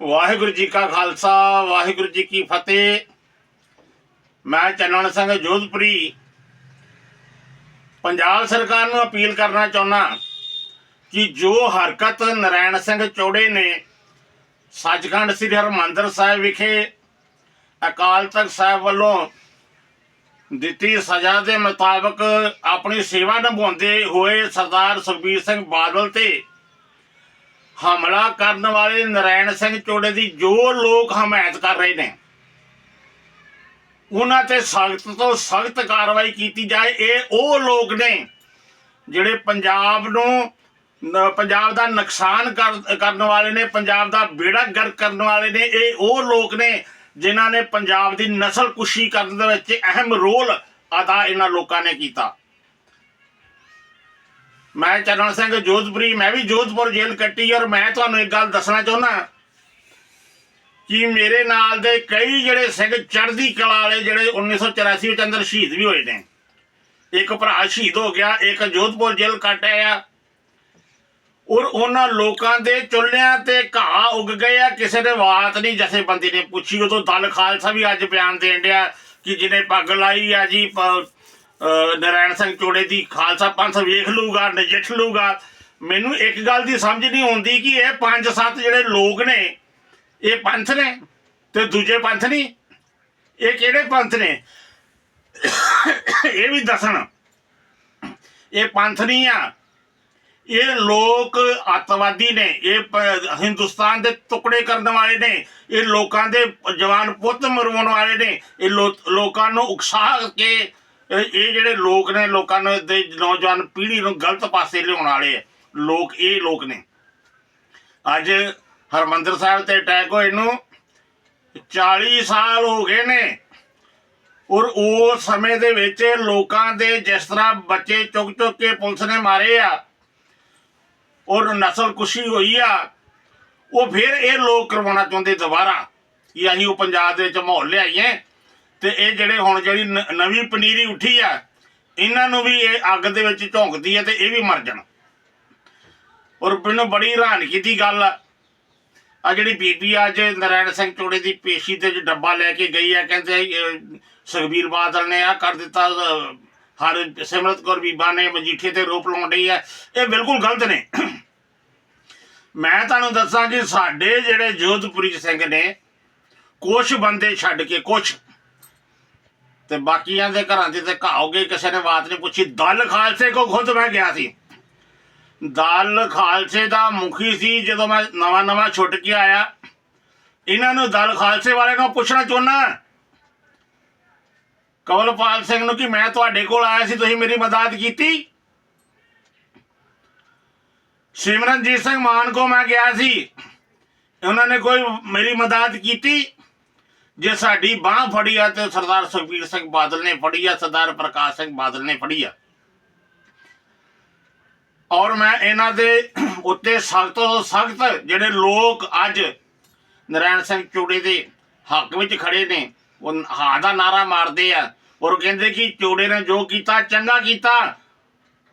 ਵਾਹਿਗੁਰੂ ਜੀ ਕਾ ਖਾਲਸਾ, ਵਾਹਿਗੁਰੂ ਜੀ ਕੀ ਫਤਿਹ। ਮੈਂ ਚੰਨਣ ਸਿੰਘ ਜੋਧਪੁਰੀ। ਪੰਜਾਬ ਸਰਕਾਰ ਨੂੰ ਅਪੀਲ ਕਰਨਾ ਚਾਹੁੰਦਾ ਕਿ ਜੋ ਹਰਕਤ ਨਰੈਣ ਸਿੰਘ ਚੌੜੇ ਨੇ, ਸੱਚਖੰਡ ਸ੍ਰੀ ਹਰਮੰਦਰ ਸਾਹਿਬ ਵਿਖੇ ਅਕਾਲ ਤਖਤ ਸਾਹਿਬ ਵੱਲੋਂ ਦਿੱਤੀ ਸਜ਼ਾ ਦੇ ਮੁਤਾਬਕ ਆਪਣੀ ਸੇਵਾ ਨਿਭਾਉਂਦੇ ਹੋਏ ਸਰਦਾਰ ਸੁਖਬੀਰ ਸਿੰਘ ਬਾਦਲ ਤੇ ਹਮਲਾ ਕਰਨ ਵਾਲੇ ਨਰੈਣ ਸਿੰਘ ਚੋੜੇ ਦੀ ਜੋ ਲੋਕ ਹਮਾਇਤ ਕਰ ਰਹੇ ਨੇ, ਉਹਨਾਂ ਤੇ ਸਖਤ ਤੋਂ ਸਖਤ ਕਾਰਵਾਈ ਕੀਤੀ ਜਾਏ। ਇਹ ਉਹ ਲੋਕ ਨੇ ਜਿਹੜੇ ਪੰਜਾਬ ਨੂੰ ਪੰਜਾਬ ਦਾ ਨੁਕਸਾਨ ਕਰ- ਕਰਨ ਵਾਲੇ ਨੇ, ਪੰਜਾਬ ਦਾ ਬੇੜਾ ਗਰਕ ਕਰਨ ਵਾਲੇ ਨੇ। ਇਹ ਉਹ ਲੋਕ ਨੇ ਜਿਨ੍ਹਾਂ ਨੇ ਪੰਜਾਬ ਦੀ ਨਸਲ ਕੁਸ਼ੀ ਕਰਨ ਦੇ ਵਿੱਚ ਅਹਿਮ ਰੋਲ ਅਦਾ ਇਹਨਾਂ ਲੋਕਾਂ ਨੇ ਕੀਤਾ। ਮੈਂ ਚਰਨ ਸਿੰਘ ਜੋਧਪੁਰੀ, ਮੈਂ ਵੀ ਜੋਧਪੁਰ ਜੇਲ੍ਹ ਕੱਟੀ ਔਰ ਮੈਂ ਤੁਹਾਨੂੰ ਇੱਕ ਗੱਲ ਦੱਸਣਾ ਚਾਹੁੰਦਾ ਕਿ ਮੇਰੇ ਨਾਲ ਦੇ ਕਈ ਜਿਹੜੇ ਸਿੰਘ ਚੜ੍ਹਦੀ ਕਲਾ ਵਾਲੇ ਜਿਹੜੇ 1984 ਵਿੱਚ ਅੰਦਰ ਸ਼ਹੀਦ ਵੀ ਹੋਏ ਨੇ। ਇੱਕ ਭਰਾ ਸ਼ਹੀਦ ਹੋ ਗਿਆ, ਇੱਕ ਜੋਧਪੁਰ ਜੇਲ੍ਹ ਕੱਟ ਆ ਔਰ ਉਹਨਾਂ ਲੋਕਾਂ ਦੇ ਚੁੱਲ੍ਹਿਆਂ ਤੇ ਘਾਹ ਉੱਗ ਗਏ ਆ, ਕਿਸੇ ਦੇ ਬਾਤ ਨਹੀਂ ਜਥੇਬੰਦੀ ਨੇ ਪੁੱਛੀ, ਉਦੋਂ ਦਲ ਖਾਲਸਾ ਵੀ ਅੱਜ ਬਿਆਨ ਦੇਣ ਡਿਆ ਕਿ ਜਿਹਨੇ ਪੱਗ ਲਾਈ ਆ ਜੀ ਨਰਾਇਣ ਸਿੰਘ ਚੋੜੇ ਦੀ ਖਾਲਸਾ ਪੰਥ ਵੇਖ ਲੂਗਾ, ਨਜਿੱਠ ਲੂਗਾ। ਮੈਨੂੰ ਇੱਕ ਗੱਲ ਦੀ ਸਮਝ ਨਹੀਂ ਆਉਂਦੀ ਕਿ ਇਹ ਪੰਜ ਸੱਤ ਜਿਹੜੇ ਲੋਕ ਨੇ, ਇਹ ਪੰਥ ਨੇ ਤੇ ਦੂਜੇ ਪੰਥ ਨਹੀਂ? ਇਹ ਕਿਹੜੇ ਪੰਥ ਨੇ? ਇਹ ਵੀ ਦੱਸਣ। ਇਹ ਪੰਥ ਨਹੀਂ ਆ। ਇਹ ਲੋਕ ਅੱਤਵਾਦੀ ਨੇ, ਇਹ ਹਿੰਦੁਸਤਾਨ ਦੇ ਟੁਕੜੇ ਕਰਨ ਵਾਲੇ ਨੇ, ਇਹ ਲੋਕਾਂ ਦੇ ਜਵਾਨ ਪੁੱਤ ਮਰਵਾਉਣ ਵਾਲੇ ਨੇ, ਇਹ ਲੋ- ਲੋਕਾਂ ਨੂੰ ਉਕਸਾ ਕੇ ਇਹ ਇਹ ਜਿਹੜੇ ਲੋਕ ਨੇ ਲੋਕਾਂ ਨੂੰ ਦੇ ਨੌਜਵਾਨ ਪੀੜ੍ਹੀ ਨੂੰ ਗਲਤ ਪਾਸੇ ਲਿਆਉਣ ਵਾਲੇ ਆ। ਲੋਕ ਇਹ ਲੋਕ ਨੇ। ਅੱਜ ਹਰਮੰਦਰ ਸਾਹਿਬ ਤੇ ਅਟੈਕ ਹੋਏ ਨੂੰ 40 ਸਾਲ ਹੋ ਗਏ ਨੇ। ਔਰ ਉਸ ਸਮੇਂ ਦੇ ਵਿੱਚ ਲੋਕਾਂ ਦੇ ਜਿਸ ਤਰ੍ਹਾਂ ਬੱਚੇ ਚੁੱਕ ਚੁੱਕ ਕੇ ਪੁਲਿਸ ਨੇ ਮਾਰੇ ਆ, ਔਰ ਨਸਲ ਕੁਸ਼ੀ ਹੋਈ ਆ, ਉਹ ਫਿਰ ਇਹ ਲੋਕ ਕਰਵਾਉਣਾ ਚਾਹੁੰਦੇ ਦੁਬਾਰਾ। ਕਿ ਅਸੀਂ ਉਹ ਪੰਜਾਬ ਦੇ ਵਿੱਚ ਮਾਹੌਲ ਲਿਆਈਏ। ਤੇ ਇਹ ਜਿਹੜੇ ਹੁਣ ਜਿਹੜੀ ਨ- ਨਵੀਂ ਪਨੀਰੀ ਉੱਠੀ ਆ ਇਹਨਾਂ ਨੂੰ ਵੀ ਇਹ ਅੱਗ ਦੇ ਵਿੱਚ ਝੋਂਕਦੀ ਹੈ ਤੇ ਇਹ ਵੀ ਮਰ ਜਾਣ। ਔਰ ਮੈਨੂੰ ਬੜੀ ਹੈਰਾਨਗੀ ਦੀ ਗੱਲ ਆ। ਆ ਜਿਹੜੀ ਬੀਬੀ ਅੱਜ ਨਰਾਇਣ ਸਿੰਘ ਚੋੜੇ ਦੀ ਪੇਸ਼ੀ ਤੇ ਜੋ ਡੱਬਾ ਲੈ ਕੇ ਗਈ ਆ ਕਹਿੰਦੇ ਅਹ, ਸੁਖਬੀਰ ਬਾਦਲ ਨੇ ਆ ਕਰ ਦਿੱਤਾ ਅਹ, ਹਰ ਸਿਮਰਤ ਕੌਰ ਬੀਬਾ ਨੇ ਮਜੀਠੇ ਤੇ ਰੋਪ ਲਾਉਣ ਡਈ ਆ। ਇਹ ਬਿਲਕੁਲ ਗਲਤ ਨੇ। ਮੈਂ ਤੁਹਾਨੂੰ ਦੱਸਾਂ ਕਿ ਸਾਡੇ ਜਿਹੜੇ ਜੋਧਪੁਰੀ ਸਿੰਘ ਨੇ ਕੁਛ ਬੰਦੇ ਛੱਡ ਕੇ ਕੁਛ ਤੇ ਬਾਕੀਆਂ ਦੇ ਘਰਾਂ ਦੇ ਤੇ ਘਾਓਗੇ ਕਿਸੇ ਨੇ ਬਾਤ ਨਹੀਂ ਪੁੱਛੀ। ਦਲ ਖਾਲਸੇ ਕੋ ਖੁਦ ਮੈਂ ਗਿਆ ਸੀ। ਦਲ ਖਾਲਸੇ ਦਾ ਮੁਖੀ ਸੀ, ਜਦੋਂ ਮੈਂ ਨਵਾਂ ਨਵਾਂ ਛੁੱਟ ਕੇ ਆਇਆ। ਇਹਨਾਂ ਨੂੰ ਦਲ ਖਾਲਸੇ ਵਾਲੇ ਨੂੰ ਪੁੱਛਣਾ ਚਾਹੁੰਦਾ ਕਵਲਪਾਲ ਸਿੰਘ ਨੂੰ ਕਿ ਮੈਂ ਤੁਹਾਡੇ ਕੋਲ ਆਇਆ ਸੀ, ਤੁਸੀਂ ਮੇਰੀ ਮਦਦ ਕੀਤੀ? ਸਿਮਰਨਜੀਤ ਸਿੰਘ ਮਾਨ ਕੋ ਮੈਂ ਗਿਆ ਸੀ। ਉਹਨਾਂ ਨੇ ਕੋਈ ਮੇਰੀ ਮਦਦ ਕੀਤੀ? ਜੇ ਸਾਡੀ ਬਾਹ ਫੜੀ ਆ ਤੇ ਸਰਦਾਰ ਸੁਖਬੀਰ ਸਿੰਘ ਬਾਦਲ ਨੇ ਫੜੀ ਆ, ਸਰਦਾਰ ਪ੍ਰਕਾਸ਼ ਸਿੰਘ ਬਾਦਲ ਨੇ ਫੜੀ ਆ। ਔਰ ਮੈਂ ਇਹਨਾਂ ਦੇ ਉੱਤੇ ਸਖਤ ਤੋਂ ਸਖਤ ਜਿਹੜੇ ਲੋਕ ਅੱਜ ਨਰਾਇਣ ਸਿੰਘ ਚੋੜੇ ਦੇ ਹੱਕ ਵਿੱਚ ਖੜੇ ਨੇ, ਉਹ ਹਾਂ ਦਾ ਨਾਰਾ ਮਾਰਦੇ ਆ ਔਰ ਕਹਿੰਦੇ ਕਿ ਚੋੜੇ ਨੇ ਜੋ ਕੀਤਾ, ਚੰਗਾ ਕੀਤਾ।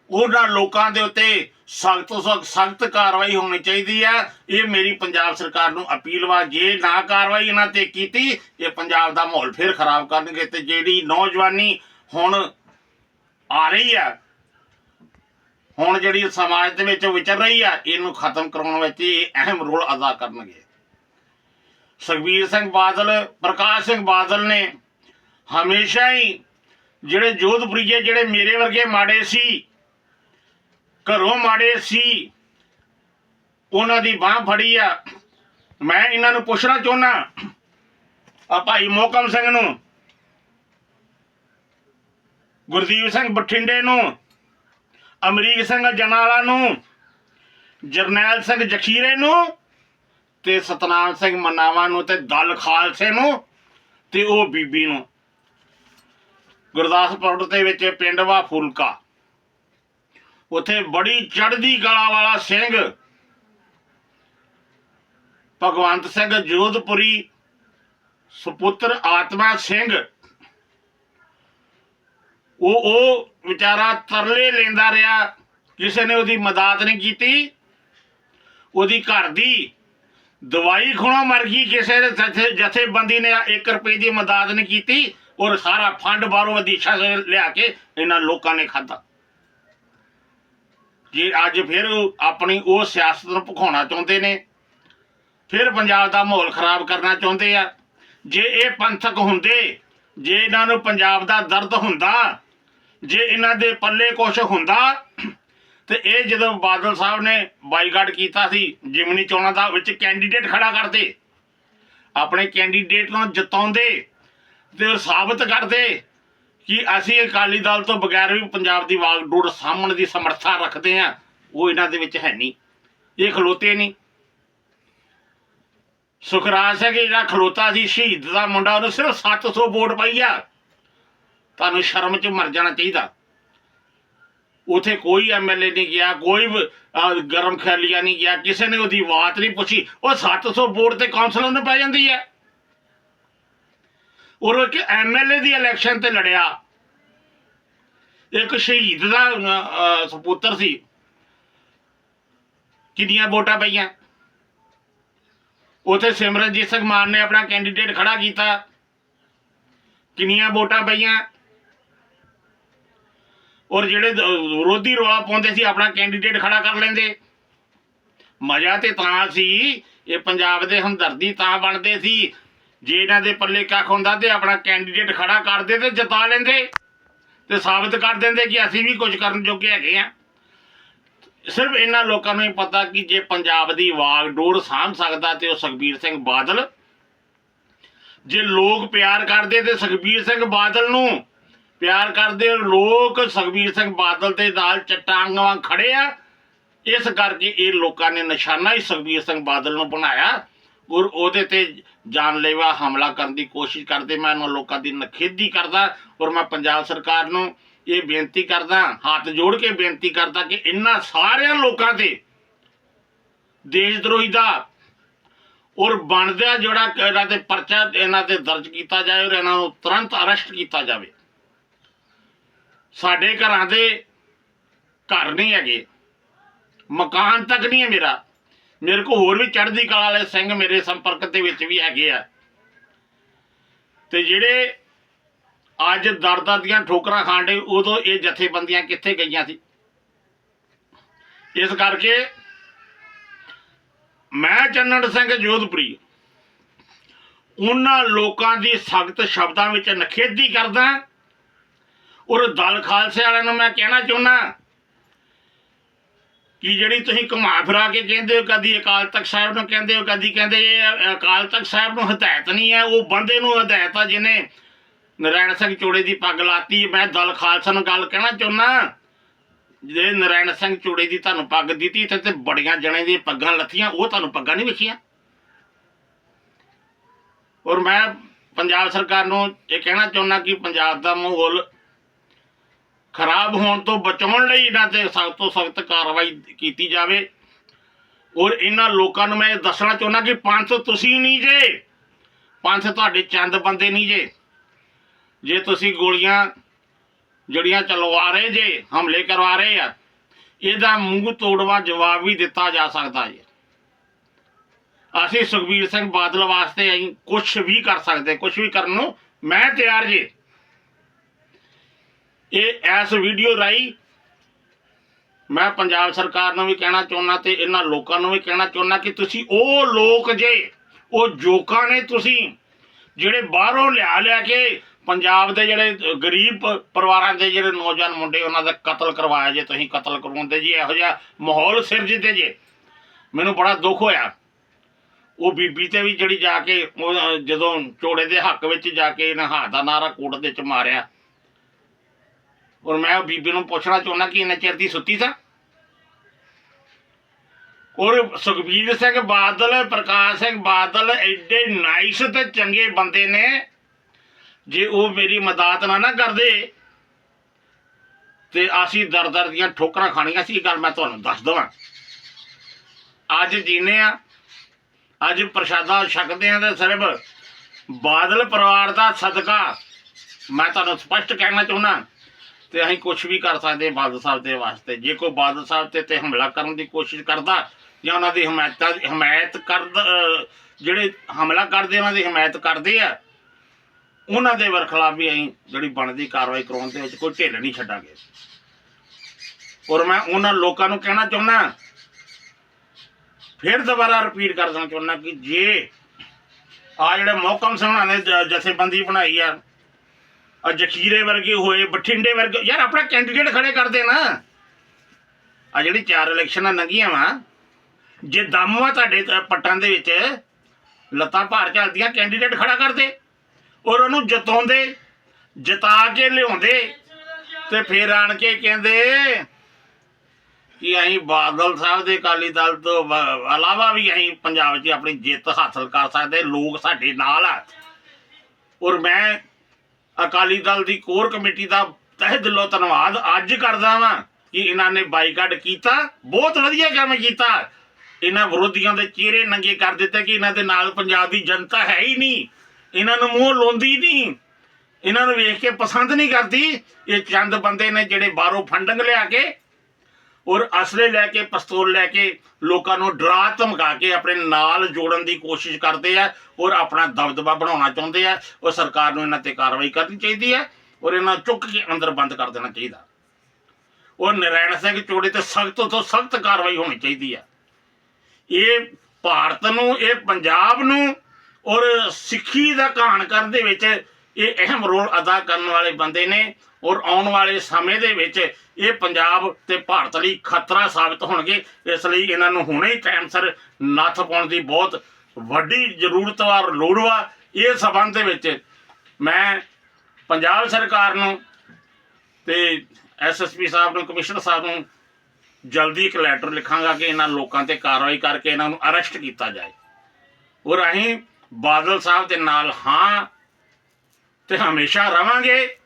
ਉਹਨਾਂ ਲੋਕਾਂ ਦੇ ਉੱਤੇ ਸਖਤ ਤੋਂ ਸਖਤ ਸਖਤ ਕਾਰਵਾਈ ਹੋਣੀ ਚਾਹੀਦੀ ਆ ਇਹ ਮੇਰੀ ਪੰਜਾਬ ਸਰਕਾਰ ਨੂੰ ਅਪੀਲ ਵਾ, ਜੇ ਨਾ ਕਾਰਵਾਈ ਇਹਨਾਂ ਤੇ ਕੀਤੀ, ਇਹ ਪੰਜਾਬ ਦਾ ਮਾਹੌਲ ਫਿਰ ਖਰਾਬ ਕਰਨਗੇ ਤੇ ਜਿਹੜੀ ਨੌਜਵਾਨੀ ਹੁਣ ਆ ਰਹੀ ਆ ਹੁਣ ਜਿਹੜੀ ਸਮਾਜ ਦੇ ਵਿੱਚ ਵਿਚਰ ਰਹੀ ਆ ਇਹਨੂੰ ਖਤਮ ਕਰਾਉਣ ਵਿੱਚ ਇਹ ਅਹਿਮ ਰੋਲ ਅਦਾ ਕਰਨਗੇ। ਸੁਖਬੀਰ ਸਿੰਘ ਬਾਦਲ, ਪ੍ਰਕਾਸ਼ ਸਿੰਘ ਬਾਦਲ ਨੇ ਹਮੇਸ਼ਾ ਹੀ ਜਿਹੜੇ ਜੋਧਪੁਰੀਏ, ਜਿਹੜੇ ਮੇਰੇ ਵਰਗੇ ਮਾੜੇ ਸੀ ਘਰੋਂ ਮਾੜੇ ਸੀ। ਉਹਨਾਂ ਦੀ ਬਾਹ ਫੜੀ ਆ। ਮੈਂ ਇਹਨਾਂ ਨੂੰ ਪੁੱਛਣਾ ਚਾਹੁੰਦਾ ਆ ਭਾਈ ਮੋਕਮ ਸਿੰਘ ਨੂੰ, ਗੁਰਦੀਪ ਸਿੰਘ ਬਠਿੰਡੇ ਨੂੰ, ਅਮਰੀਕ ਸਿੰਘ ਜਨਾਲਾ ਨੂੰ, ਜਰਨੈਲ ਸਿੰਘ ਜਖੀਰੇ ਨੂੰ ਤੇ ਸਤਨਾਮ ਸਿੰਘ ਮਨਾਵਾ ਨੂੰ ਤੇ ਦਲ ਖਾਲਸੇ ਨੂੰ ਤੇ ਉਹ ਬੀਬੀ ਨੂੰ। ਗੁਰਦਾਸਪੁਰ ਦੇ ਵਿੱਚ ਪਿੰਡ ਵਾ ਫੁਲਕਾ। ਉੱਥੇ ਬੜੀ ਚੜ੍ਹਦੀ ਕਲਾ ਵਾਲਾ ਸਿੰਘ। ਭਗਵੰਤ ਸਿੰਘ ਜੋਧਪੁਰੀ, ਸੁਪੁੱਤਰ ਆਤਮਾ ਸਿੰਘ। ਉਹ ਉਹ ਵਿਚਾਰਾ ਤਰਲੇ ਲੈਂਦਾ ਰਿਹਾ। ਕਿਸੇ ਨੇ ਉਹਦੀ ਮਦਦ ਨਹੀਂ ਕੀਤੀ। ਉਹਦੀ ਘਰ ਦੀ ਦਵਾਈ ਖੁਣਾ ਮਰ ਗਈ ਕਿਸੇ ਦੇ ਜਥੇਬੰਦੀ ਨੇ 1 ਰੁਪਏ ਦੀ ਮਦਦ ਨਹੀਂ ਕੀਤੀ। ਔਰ ਸਾਰਾ ਫੰਡ ਬਾਹਰੋਂ ਵਿਦੇਸ਼ਾਂ ਲਿਆ ਕੇ ਇਹਨਾਂ ਲੋਕਾਂ ਨੇ ਖਾਧਾ। ਜੇ ਅੱਜ ਫਿਰ ਆਪਣੀ ਉਹ ਸਿਆਸਤ ਨੂੰ ਭਖਾਉਣਾ ਚਾਹੁੰਦੇ ਨੇ, ਫਿਰ ਪੰਜਾਬ ਦਾ ਮਾਹੌਲ ਖਰਾਬ ਕਰਨਾ ਚਾਹੁੰਦੇ ਆ। ਜੇ ਇਹ ਪੰਥਕ ਹੁੰਦੇ, ਜੇ ਇਹਨਾਂ ਨੂੰ ਪੰਜਾਬ ਦਾ ਦਰਦ ਹੁੰਦਾ, ਜੇ ਇਹਨਾਂ ਦੇ ਪੱਲੇ ਕੁਛ ਹੁੰਦਾ, ਤੇ ਇਹ ਜਦੋਂ ਬਾਦਲ ਸਾਹਿਬ ਨੇ ਬਾਈਕਾਟ ਕੀਤਾ ਸੀ, ਜਿਮਨੀ ਚੋਣਾਂ ਦਾ ਵਿੱਚ ਕੈਂਡੀਡੇਟ ਖੜਾ ਕਰਦੇ, ਆਪਣੇ ਕੈਂਡੀਡੇਟ ਨੂੰ ਜਿਤਾਉਂਦੇ ਤੇ ਉਹ ਸਾਬਤ ਕਰਦੇ ਕਿ ਅਸੀਂ ਅਕਾਲੀ ਦਲ ਤੋਂ ਬਗੈਰ ਵੀ ਪੰਜਾਬ ਦੀ ਵਾਗਡੋਰ ਸਾਹਮਣੇ ਦੀ ਸਮਰੱਥਾ ਰੱਖਦੇ ਆ ਉਹ ਇਹਨਾਂ ਦੇ ਵਿੱਚ ਹੈ ਨਹੀਂ। ਇਹ ਖਲੋਤੇ ਨਹੀਂ। ਸੁਖਰਾਜ ਸਿੰਘ ਜਿਹੜਾ ਖਲੋਤਾ ਸੀ ਸ਼ਹੀਦ ਦਾ ਮੁੰਡਾ ਉਹਨੂੰ ਸਿਰਫ 700 ਵੋਟ ਪਾਈ ਆ। ਤੁਹਾਨੂੰ ਸ਼ਰਮ ਚ ਮਰ ਜਾਣਾ ਚਾਹੀਦਾ। ਉਥੇ ਕੋਈ ਐਮਐਲਏ ਨਹੀਂ ਗਿਆ ਕੋਈ ਵੀ, ਗਰਮ ਖਿਆਲੀਆ ਨਹੀਂ ਗਿਆ ਕਿਸੇ ਨੇ ਉਹਦੀ ਬਾਤ ਨਹੀਂ ਪੁੱਛੀ। ਉਹ 700 ਵੋਟ ਤੇ ਕਾਉਂਸਲਰ ਨੂੰ ਪੈ ਜਾਂਦੀ ਹੈ। ਔਰ ਉਹ ਇੱਕ ਐਮਐਲਏ ਦੀ ਇਲੈਕਸ਼ਨ ਤੇ ਲੜਿਆ। ਇੱਕ ਸ਼ਹੀਦ ਦਾ ਸੁਪੁੱਤਰ ਸੀ। ਕਿੰਨੀਆਂ ਵੋਟਾਂ ਪਈਆਂ? ਉਥੇ ਸਿਮਰਨਜੀਤ ਸਿੰਘ ਮਾਨ ਨੇ ਆਪਣਾ ਕੈਂਡੀਡੇਟ ਖੜਾ ਕੀਤਾ। ਕਿੰਨੀਆਂ ਵੋਟਾਂ ਪਈਆਂ? ਔਰ ਜਿਹੜੇ ਦ- ਵਿਰੋਧੀ ਰੌਲਾ ਪਾਉਂਦੇ ਸੀ, ਆਪਣਾ ਕੈਂਡੀਡੇਟ ਖੜਾ ਕਰ ਲੈਂਦੇ। ਮਜ਼ਾ ਤੇ ਤਾਂ ਸੀ, ਇਹ ਪੰਜਾਬ ਦੇ ਹਮਦਰਦੀ ਤਾਂ ਬਣਦੇ ਸੀ। ਜੇ ਇਹਨਾਂ ਦੇ ਪੱਲੇ ਕੱਖ ਹੁੰਦਾ ਤੇ ਆਪਣਾ ਕੈਂਡੀਡੇਟ ਖੜਾ ਕਰਦੇ ਤੇ ਜਿਤਾ ਲੈਂਦੇ ਤੇ ਸਾਬਤ ਕਰ ਦਿੰਦੇ ਕਿ ਅਸੀਂ ਵੀ ਕੁਝ ਕਰਨ ਜੋਗੇ ਹੈਗੇ ਆ। ਸਿਰਫ ਇਹਨਾਂ ਲੋਕਾਂ ਨੂੰ ਹੀ ਪਤਾ ਕਿ ਜੇ ਪੰਜਾਬ ਦੀ ਵਾਗਡੋਰ ਸਾਂਭ ਸਕਦਾ ਤੇ ਉਹ ਸੁਖਬੀਰ ਸਿੰਘ ਬਾਦਲ। ਜੇ ਲੋਕ ਪਿਆਰ ਕਰਦੇ ਤੇ ਸੁਖਬੀਰ ਸਿੰਘ ਬਾਦਲ ਨੂੰ ਪਿਆਰ ਕਰਦੇ, ਲੋਕ ਸੁਖਬੀਰ ਸਿੰਘ ਬਾਦਲ ਦੇ ਨਾਲ ਚਟਾਂਗਾਂ ਖੜੇ ਆ। ਇਸ ਕਰਕੇ ਇਹ ਲੋਕਾਂ ਨੇ ਨਿਸ਼ਾਨਾ ਹੀ ਸੁਖਬੀਰ ਸਿੰਘ ਬਾਦਲ ਨੂੰ ਬਣਾਇਆ ਔਰ ਉਹਦੇ ਤੇ ਜਾਨਲੇਵਾ ਹਮਲਾ ਕਰਨ ਦੀ ਕੋਸ਼ਿਸ਼ ਕਰਦੇ, ਮੈਂ ਉਹਨਾਂ ਲੋਕਾਂ ਦੀ ਨਖੇਦੀ ਕਰਦਾ ਔਰ ਮੈਂ ਪੰਜਾਬ ਸਰਕਾਰ ਨੂੰ ਇਹ ਬੇਨਤੀ ਕਰਦਾ, ਹੱਥ ਜੋੜ ਕੇ ਬੇਨਤੀ ਕਰਦਾ ਕਿ ਇਹਨਾਂ ਸਾਰਿਆਂ ਲੋਕਾਂ ਤੇ ਦੇਸ਼ ਦਰੋਹੀ ਦਾ ਔਰ ਬਣਦਿਆ ਜਿਹੜਾ ਇਹਨਾਂ ਤੇ ਪਰਚਾ ਇਹਨਾਂ ਤੇ ਦਰਜ ਕੀਤਾ ਜਾਏ ਔਰ ਇਹਨਾਂ ਨੂੰ ਤੁਰੰਤ ਅਰੈਸਟ ਕੀਤਾ ਜਾਵੇ। ਸਾਡੇ ਘਰਾਂ ਦੇ ਘਰ ਨਹੀਂ ਹੈਗੇ, ਮਕਾਨ ਤੱਕ ਨਹੀਂ ਹੈ ਮੇਰਾ। ਮੇਰੇ ਕੋਲ ਹੋਰ ਵੀ ਚੜ੍ਹਦੀ ਕਲਾ ਵਾਲੇ ਸਿੰਘ ਮੇਰੇ ਸੰਪਰਕ ਦੇ ਵਿੱਚ ਵੀ ਹੈਗੇ ਆ। ਤੇ ਜਿਹੜੇ ਅੱਜ ਦਰ ਦਰ ਦੀਆਂ ਠੋਕਰਾਂ ਖਾਂਡੇ ਉਦੋਂ ਇਹ ਜਥੇਬੰਦੀਆਂ ਕਿੱਥੇ ਗਈਆਂ ਸੀ? ਇਸ ਕਰਕੇ ਮੈਂ ਚੰਨਣ ਸਿੰਘ ਜੋਧਪੁਰੀ, ਉਹਨਾਂ ਲੋਕਾਂ ਦੀ ਸਖਤ ਸ਼ਬਦਾਂ ਵਿੱਚ ਨਖੇਦੀ ਕਰਦਾ। ਔਰ ਦਲ ਖਾਲਸੇ ਵਾਲਿਆਂ ਨੂੰ ਮੈਂ ਕਹਿਣਾ ਚਾਹੁੰਦਾ ਕਿ ਜਿਹੜੀ ਤੁਸੀਂ ਘੁਮਾ ਫਿਰਾ ਕੇ ਕਹਿੰਦੇ ਹੋ, ਕਦੀ ਅਕਾਲ ਤਖਤ ਸਾਹਿਬ ਨੂੰ ਕਹਿੰਦੇ ਹੋ, ਕਦੀ ਕਹਿੰਦੇ ਇਹ ਅਕਾਲ ਤਖਤ ਸਾਹਿਬ ਨੂੰ ਹਦਾਇਤ ਨਹੀਂ ਹੈ, ਉਹ ਬੰਦੇ ਨੂੰ ਹਦਾਇਤ ਆ ਜਿਹਨੇ ਨਰਾਇਣ ਸਿੰਘ ਚੋੜੇ ਦੀ ਪੱਗ ਲਾਤੀ। ਮੈਂ ਦਲ ਖਾਲਸਾ ਨੂੰ ਗੱਲ ਕਹਿਣਾ ਚਾਹੁੰਦਾ ਜੇ ਨਰਾਇਣ ਸਿੰਘ ਚੋੜੇ ਦੀ ਤੁਹਾਨੂੰ ਪੱਗ ਦਿੱਤੀ, ਤੇ ਤੇ ਬੜੀਆਂ ਜਣੇ ਦੀ ਪੱਗਾਂ ਲੱਥੀਆਂ, ਉਹ ਤੁਹਾਨੂੰ ਪੱਗਾਂ ਨਹੀਂ ਵਿਖੀਆਂ ਔਰ ਮੈਂ ਪੰਜਾਬ ਸਰਕਾਰ ਨੂੰ ਇਹ ਕਹਿਣਾ ਚਾਹੁੰਦਾ ਕਿ ਪੰਜਾਬ ਦਾ ਮਾਹੌਲ ਖਰਾਬ ਹੋਣ ਤੋਂ ਬਚਾਉਣ ਲਈ ਇਹਨਾਂ ਤੇ ਸਖਤ ਤੋਂ ਸਖਤ ਕਾਰਵਾਈ ਕੀਤੀ ਜਾਵੇ। ਔਰ ਇਹਨਾਂ ਲੋਕਾਂ ਨੂੰ ਮੈਂ ਇਹ ਦੱਸਣਾ ਚਾਹੁੰਦਾ ਕਿ ਪੰਥ ਤੁਸੀਂ ਨਹੀਂ ਜੇ, ਪੰਥ ਤੁਹਾਡੇ ਚੰਦ ਬੰਦੇ ਨਹੀਂ ਜੇ। ਜੇ ਤੁਸੀਂ ਗੋਲੀਆਂ ਜਿਹੜੀਆਂ ਚਲਵਾ ਰਹੇ ਜੇ, ਹਮਲੇ ਕਰਵਾ ਰਹੇ ਆ, ਇਹਦਾ ਮੂੰਹ ਤੋੜਵਾ ਜਵਾਬ ਵੀ ਦਿੱਤਾ ਜਾ ਸਕਦਾ ਹੈ ਅਸੀਂ ਸੁਖਬੀਰ ਸਿੰਘ ਬਾਦਲ ਵਾਸਤੇ ਅਸੀਂ ਕੁਝ ਵੀ ਕਰ ਸਕਦੇ ਕੁਝ ਵੀ ਕਰਨ ਨੂੰ ਮੈਂ ਤਿਆਰ ਜੇ। ਇਹ ਇਸ ਵੀਡੀਓ ਰਾਹੀਂ ਮੈਂ ਪੰਜਾਬ ਸਰਕਾਰ ਨੂੰ ਵੀ ਕਹਿਣਾ ਚਾਹੁੰਦਾ ਤੇ ਇਹਨਾਂ ਲੋਕਾਂ ਨੂੰ ਵੀ ਕਹਿਣਾ ਚਾਹੁੰਦਾ ਕਿ ਤੁਸੀਂ ਉਹ ਲੋਕ ਜੇ ਉਹ ਜੋਕਾਂ ਨੇ ਤੁਸੀਂ ਜਿਹੜੇ ਬਾਹਰੋਂ ਲਿਆ ਲਿਆ ਕੇ ਪੰਜਾਬ ਦੇ ਜਿਹੜੇ ਗਰੀਬ ਪ- ਪਰਿਵਾਰਾਂ ਦੇ ਜਿਹੜੇ ਨੌਜਵਾਨ ਮੁੰਡੇ ਉਹਨਾਂ ਦਾ ਕਤਲ ਕਰਵਾਇਆ ਜੇ ਤੁਸੀਂ ਕਤਲ ਕਰਵਾਉਂਦੇ ਜੀ ਇਹੋ ਜਿਹਾ ਮਾਹੌਲ ਸਿਰਜਦੇ ਜੇ। ਮੈਨੂੰ ਬੜਾ ਦੁੱਖ ਹੋਇਆ। ਉਹ ਬੀਬੀ ਤੇ ਵੀ ਜਿਹੜੀ ਜਾ ਕੇ ਉਹ, ਜਦੋਂ ਚੋੜੇ ਦੇ ਹੱਕ ਵਿੱਚ ਜਾ ਕੇ ਨਹਾ ਦਾ ਨਾਰਾ ਕੋਟ ਦੇ ਚ ਮਾਰਿਆ ਔਰ ਮੈਂ ਉਹ ਬੀਬੀ ਨੂੰ ਪੁੱਛਣਾ ਚਾਹੁੰਦਾ ਕਿ ਇੰਨੇ ਚਿਰ ਦੀ ਸੁੱਤੀ ਸਾਂ? ਔਰ ਸੁਖਬੀਰ ਸਿੰਘ ਬਾਦਲ, ਪ੍ਰਕਾਸ਼ ਸਿੰਘ ਬਾਦਲ ਐਡੇ ਨਾਈਸ ਤੇ ਚੰਗੇ ਬੰਦੇ ਨੇ, ਜੇ ਉਹ ਮੇਰੀ ਮਦਦ ਨਾ ਨਾ ਕਰਦੇ, ਤੇ ਅਸੀਂ ਦਰ ਦਰ ਦੀਆਂ ਠੋਕਰਾਂ ਖਾਣੀਆਂ ਸੀ, ਇਹ ਗੱਲ ਮੈਂ ਤੁਹਾਨੂੰ ਦੱਸ ਦਵਾਂ। ਅੱਜ ਜੀਨੇ ਆ, ਅੱਜ ਪ੍ਰਸ਼ਾਦਾ ਛਕਦੇ ਆ ਤੇ ਸਿਰਫ ਬਾਦਲ ਪਰਿਵਾਰ ਦਾ ਸਦਕਾ ਮੈਂ ਤੁਹਾਨੂੰ ਸਪਸ਼ਟ ਕਹਿਣਾ ਚਾਹੁੰਦਾ। ਤੇ ਅਸੀਂ ਕੁਝ ਵੀ ਕਰ ਸਕਦੇ ਬਾਦਲ ਸਾਹਿਬ ਦੇ ਵਾਸਤੇ। ਜੇ ਕੋਈ ਬਾਦਲ ਸਾਹਿਬ ਤੇ ਤੇ ਹਮਲਾ ਕਰਨ ਦੀ ਕੋਸ਼ਿਸ਼ ਕਰਦਾ ਜਾਂ ਉਹਨਾਂ ਦੀ ਹਮਾਇਤ ਹਮਾਇਤ ਕਰਦ ਜਿਹੜੇ ਹਮਲਾ ਕਰਦੇ ਉਹਨਾਂ ਦੀ ਹਮਾਇਤ ਕਰਦੇ ਆ, ਉਹਨਾਂ ਦੇ ਵਰਖਲਾਫ ਵੀ ਅਸੀਂ ਜਿਹੜੀ ਬਣਦੀ ਕਾਰਵਾਈ ਕਰਾਉਣ ਦੇ ਵਿੱਚ ਕੋਈ ਢਿੱਲ ਨਹੀਂ ਛੱਡਾਂਗੇ। ਔਰ ਮੈਂ ਉਹਨਾਂ ਲੋਕਾਂ ਨੂੰ ਕਹਿਣਾ ਚਾਹੁੰਦਾ, ਫਿਰ ਦੁਬਾਰਾ ਰਿਪੀਟ ਕਰ ਦੇਣਾ ਚਾਹੁੰਦਾ ਕਿ ਜੇ ਆ ਜਿਹੜੇ ਮੌਕਮ ਸਿੰਘ ਨੇ ਜਥੇਬੰਦੀ ਬਣਾਈ ਆ ਆ ਜਖੀਰੇ ਵਰਗੇ ਹੋਏ, ਬਠਿੰਡੇ ਵਰਗੇ ਯਾਰ, ਆਪਣਾ ਕੈਂਡੀਡੇਟ ਖੜੇ ਕਰਦੇ ਨਾ। ਆ ਜਿਹੜੀ ਚਾਰ ਇਲੈਕਸ਼ਨਾਂ ਲੰਘੀਆਂ ਵਾ। ਜੇ ਦਮ ਵਾ ਤੁਹਾਡੇ ਪੱਟਾਂ ਦੇ ਵਿੱਚ, ਲੱਤਾਂ ਭਾਰ ਚੱਲਦੀਆਂ ਕੈਂਡੀਡੇਟ ਖੜਾ ਕਰਦੇ। ਔਰ ਉਹਨੂੰ ਜਿਤਾਉਂਦੇ, ਜਿਤਾ ਕੇ ਲਿਆਉਂਦੇ, ਤੇ ਫਿਰ ਆਣ ਕੇ ਕਹਿੰਦੇ ਕਿ ਅਸੀਂ ਬਾਦਲ ਸਾਹਿਬ ਦੇ ਅਕਾਲੀ ਦਲ ਤੋਂ ਇਲਾਵਾ ਵੀ ਅਸੀਂ ਪੰਜਾਬ 'ਚ ਆਪਣੀ ਜਿੱਤ ਹਾਸਲ ਕਰ ਸਕਦੇ, ਲੋਕ ਸਾਡੇ ਨਾਲ ਆ। ਔਰ ਮੈਂ ਅਕਾਲੀ ਦਲ ਦੀ ਕੋਰ ਕਮੇਟੀ ਦਾ ਤਹਿ ਦਿਲੋਂ ਧੰਨਵਾਦ ਅੱਜ ਕਰਦਾ ਵਾਂ ਕਿ ਇਹਨਾਂ ਨੇ ਬਾਈਕਾਟ ਕੀਤਾ। ਬਹੁਤ ਵਧੀਆ ਕੰਮ ਕੀਤਾ। ਇਹਨਾਂ ਵਿਰੋਧੀਆਂ ਦੇ ਚਿਹਰੇ ਨੰਗੇ ਕਰ ਦਿੱਤੇ ਕਿ ਇਹਨਾਂ ਦੇ ਨਾਲ ਪੰਜਾਬ ਦੀ ਜਨਤਾ ਹੈ ਹੀ ਨਹੀਂ। ਇਹਨਾਂ ਨੂੰ ਮੂੰਹ ਲਾਉਂਦੀ ਨਹੀਂ। ਇਹਨਾਂ ਨੂੰ ਵੇਖ ਕੇ ਪਸੰਦ ਨਹੀਂ ਕਰਦੀ। ਇਹ ਚੰਦ ਬੰਦੇ ਨੇ ਜਿਹੜੇ ਬਾਹਰੋਂ ਫੰਡਿੰਗ ਲਿਆ ਕੇ ਔਰ ਅਸਲੇ ਲੈ ਕੇ, ਪਿਸਤੌਲ ਲੈ ਕੇ ਲੋਕਾਂ ਨੂੰ ਡਰਾ ਧਮਕਾ ਕੇ ਆਪਣੇ ਨਾਲ ਜੋੜਨ ਦੀ ਕੋਸ਼ਿਸ਼ ਕਰਦੇ ਆ ਔਰ ਆਪਣਾ ਦਬਦਬਾ ਬਣਾਉਣਾ ਚਾਹੁੰਦੇ ਆ। ਔਰ ਸਰਕਾਰ ਨੂੰ ਇਹਨਾਂ ਤੇ ਕਾਰਵਾਈ ਕਰਨੀ ਚਾਹੀਦੀ ਹੈ ਔਰ ਇਹਨਾਂ ਚੁੱਕ ਕੇ ਅੰਦਰ ਬੰਦ ਕਰ ਦੇਣਾ ਚਾਹੀਦਾ। ਔਰ ਨਰੈਣ ਸਿੰਘ ਚੋੜੇ ਤੇ ਸਖਤ ਤੋਂ ਸਖਤ ਕਾਰਵਾਈ ਹੋਣੀ ਚਾਹੀਦੀ ਹੈ ਇਹ ਭਾਰਤ ਨੂੰ, ਇਹ ਪੰਜਾਬ ਨੂੰ ਔਰ ਸਿੱਖੀ ਦਾ ਕਹਾਣ ਕਰਨ ਦੇ ਵਿੱਚ ਇਹ ਅਹਿਮ ਰੋਲ ਅਦਾ ਕਰਨ ਵਾਲੇ ਬੰਦੇ ਨੇ ਔਰ ਆਉਣ ਵਾਲੇ ਸਮੇਂ ਦੇ ਵਿੱਚ ਇਹ ਪੰਜਾਬ ਤੇ ਭਾਰਤ ਲਈ ਖਤਰਾ ਸਾਬਤ ਹੋਣਗੇ। ਇਸ ਲਈ ਇਹਨਾਂ ਨੂੰ ਹੁਣੇ ਹੀ ਟਾਈਮ ਸਿਰ ਨੱਥ ਪਾਉਣ ਦੀ ਬਹੁਤ ਵੱਡੀ ਜ਼ਰੂਰਤ ਵਾ ਲੋੜ ਵਾ। ਇਹ ਸਬੰਧ ਦੇ ਵਿੱਚ ਮੈਂ ਪੰਜਾਬ ਸਰਕਾਰ ਨੂੰ ਤੇ ਐਸਐਸਪੀ ਸਾਹਿਬ ਨੂੰ, ਕਮਿਸ਼ਨਰ ਸਾਹਿਬ ਨੂੰ ਜਲਦੀ ਇੱਕ ਲੈਟਰ ਲਿਖਾਂਗਾ ਕਿ ਇਹਨਾਂ ਲੋਕਾਂ ਤੇ ਕਾਰਵਾਈ ਕਰਕੇ ਇਹਨਾਂ ਨੂੰ ਅਰੈਸਟ ਕੀਤਾ ਜਾਏ। ਔਰ ਅਸੀਂ ਬਾਦਲ ਸਾਹਿਬ ਦੇ ਨਾਲ ਹਾਂ। ਤੇ ਹਮੇਸ਼ਾ ਰਵਾਂਗੇ।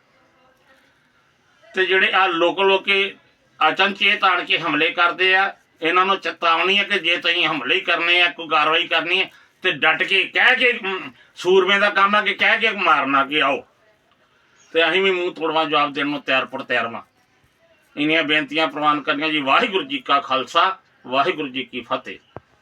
ਤੇ ਜਿਹੜੇ ਆ ਲੋਕ ਲੋਕੇ ਅਚਨਚੇਤ ਆਣ ਕੇ ਹਮਲੇ ਕਰਦੇ ਆ, ਇਹਨਾਂ ਨੂੰ ਚੇਤਾਵਨੀ ਹੈ ਕਿ ਜੇ ਤੁਸੀਂ ਹਮਲੇ ਕਰਨੇ ਆ, ਕੋਈ ਕਾਰਵਾਈ ਕਰਨੀ ਹੈ ਤੇ ਡਟ ਕੇ ਕਹਿ ਕੇ ਸੂਰਮੇ ਦਾ ਕੰਮ ਹੈ ਕਿ ਕਹਿ ਕੇ ਮਾਰਨਾ ਕਿ ਆਓ। ਤੇ ਅਸੀਂ ਵੀ ਮੂੰਹ ਤੋੜਵਾ ਜਵਾਬ ਦੇਣ ਨੂੰ ਤਿਆਰ ਪਰ ਤਿਆਰ ਵਾਂ। ਇਨੀਆਂ ਬੇਨਤੀਆਂ ਪ੍ਰਵਾਨ ਕਰਨੀਆਂ ਜੀ, ਵਾਹਿਗੁਰੂ ਜੀ ਕਾ ਖਾਲਸਾ, ਵਾਹਿਗੁਰੂ ਜੀ ਕੀ ਫਤਿਹ।